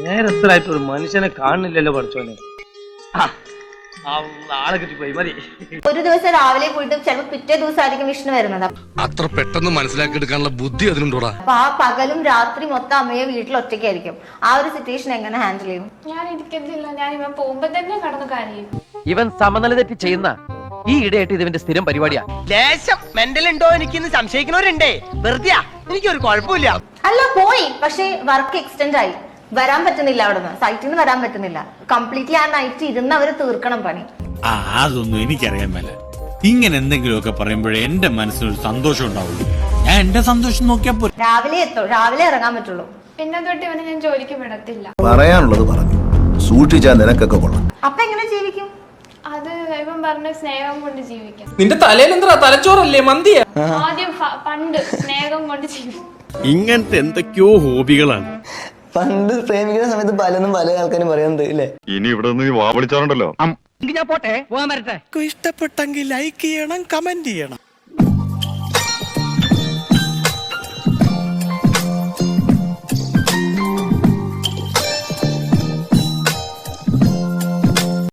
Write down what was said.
നേരത്തിലായിട്ട് ഒരു മനുഷ്യനെ കാണുന്നില്ലല്ലോ പഠിച്ചോനെ ആളെ കിട്ടിപ്പോയി മതി. ഒരു ദിവസം രാവിലെ പോയിട്ട് ചിലപ്പോ പിറ്റേ ദിവസമായിരിക്കും വിഷ്ണു വരുന്നത്. അത്ര പെട്ടെന്ന് മനസ്സിലാക്കി എടുക്കാനുള്ള ബുദ്ധി അതിനുണ്ടോടാ അപ്പൊ ആ പകലും രാത്രി മൊത്തം അമ്മയെ വീട്ടിൽ ഒറ്റയ്ക്കായിരിക്കും. ആ ഒരു സിറ്റുവേഷൻ എങ്ങനെ ഹാൻഡിൽ ചെയ്യും? ഞാൻ ഇരിക്കത്തില്ല. ഞാൻ ഇവൻ പോകുമ്പോ തന്നെ കടന്നു കാര്യം. ഇവൻ സമനില തെറ്റി ചെയ്യുന്ന ഈ ഇടയായിട്ട് ഇതിന്റെ സ്ഥിരം പരിപാടിയാ. ലേശം മെന്റൽ ഉണ്ടോ എനിക്കിന്ന് സംശയിക്കുന്നവരുണ്ടേ. വെറുതെ എനിക്കൊരു കുഴപ്പമില്ല. അല്ല പോയി. പക്ഷേ വർക്ക് എക്സ്റ്റെൻഡ് ആയി. വരാൻ പറ്റുന്നില്ല അവിടെ നിന്ന് സൈറ്റിൽ നിന്ന് വരാൻ പറ്റുന്നില്ല. കംപ്ലീറ്റ്ലി ആ നൈറ്റ് ഇരുന്ന് അവർ തീർക്കണം പണി. ആ അതൊന്നും എനിക്കറിയാൻ മേല. ഇങ്ങനെ എന്തെങ്കിലുമൊക്കെ പറയുമ്പോഴേ എന്റെ മനസ്സിനൊരു സന്തോഷം ഉണ്ടാവുള്ളൂ. ഞാൻ എന്റെ സന്തോഷം നോക്കിയാ പോലും രാവിലെ എത്തും രാവിലെ ഇറങ്ങാൻ പറ്റുള്ളൂ. പിന്നെ തൊട്ട് ഇവനെ ഞാൻ ജോലിക്ക് വിടത്തില്ല. പറയാനുള്ളത് പറഞ്ഞു. സൂക്ഷിച്ചാൽ നിനക്കൊക്കെ കൊള്ളാം. അപ്പൊ എങ്ങനെ ജീവിക്കും? അത് ഇവൻ പറഞ്ഞ സ്നേഹം കൊണ്ട് ജീവിക്കാം. നിന്റെ തലയിൽ എന്താ തലച്ചോറല്ലേ മന്തിയ? ആദ്യം ഫ- പണ്ട് സ്നേഹം കൊണ്ട് ജീവിക്കും. ഇങ്ങനത്തെ എന്തൊക്കെയോ ഹോബികളാണ്. പണ്ട് പ്രേമിക്കുന്ന സമയത്ത് പലതും പല ആൾക്കാരും പറയുന്നത് ഇല്ലേ? ഇനി ഇവിടെ നിന്ന് വാ വിളിച്ചാറുണ്ടല്ലോ ഞാൻ പോട്ടെ? പോകാൻ വരട്ടെ? ഇഷ്ടപ്പെട്ടെങ്കിൽ ലൈക്ക് ചെയ്യണം കമന്റ് ചെയ്യണം.